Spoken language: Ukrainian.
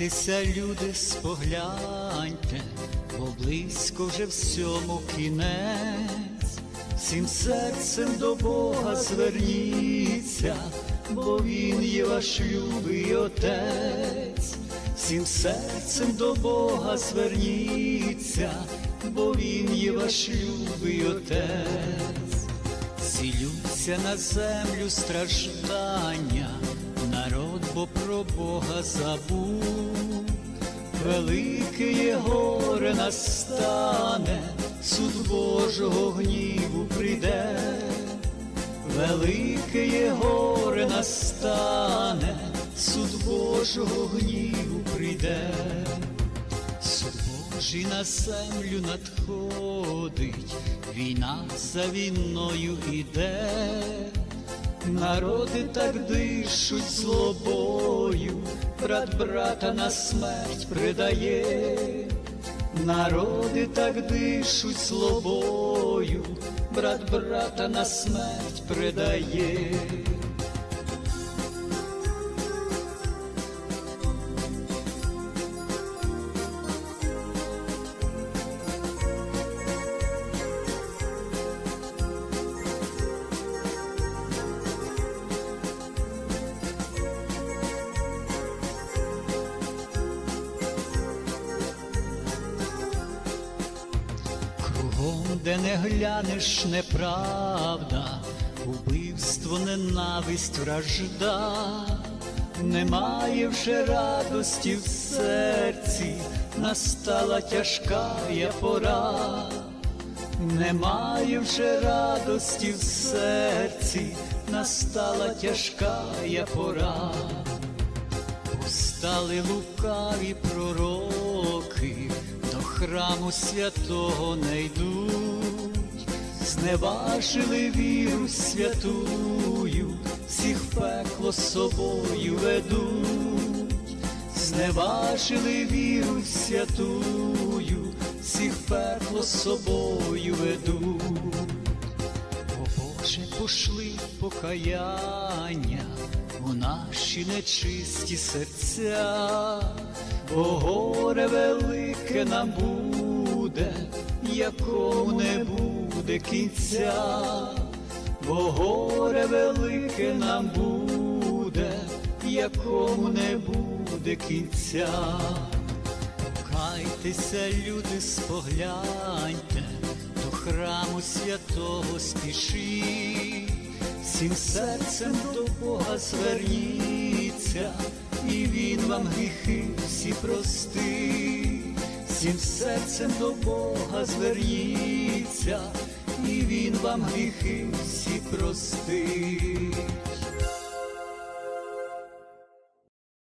Покайтеся, люди, спогляньте, бо близько вже всьому кінець, всім серцем до Бога зверніться, бо Він є ваш любий Отець, всім серцем до Бога зверніться, бо Він є ваш любий Отець. Зілються на землю страждання, народ, бо про Бога забув, велике є горе настане, суд Божого гніву прийде, велике горе настане, суд Божого гніву прийде. Суд Божий на землю надходить, війна за війною іде, народи так дишуть злобою, брат брата на смерть предає, народи так дишуть злобою, брат брата на смерть предає. Кругом, де не глянеш, неправда, убивство, ненависть, вражда, немає вже радості в серці, настала тяжка я пора, немає вже радості в серці, настала тяжка я пора. Стали лукаві храму святого не йдуть, зневажили віру святую, всіх пекло собою ведуть, зневажили віру святую, всіх пекло собою ведуть. О Боже, пошли покаяння у наші нечисті серця, бо горе велике нам буде, якому не буде кінця, бо горе велике нам буде, якому не буде кінця. Кайтеся, люди, спогляньте, до храму святого спішіть, всім серцем до Бога зверніться, і Він вам гріхи всі простить, всім серцем до Бога зверніться, і Він вам гріхи всі простить.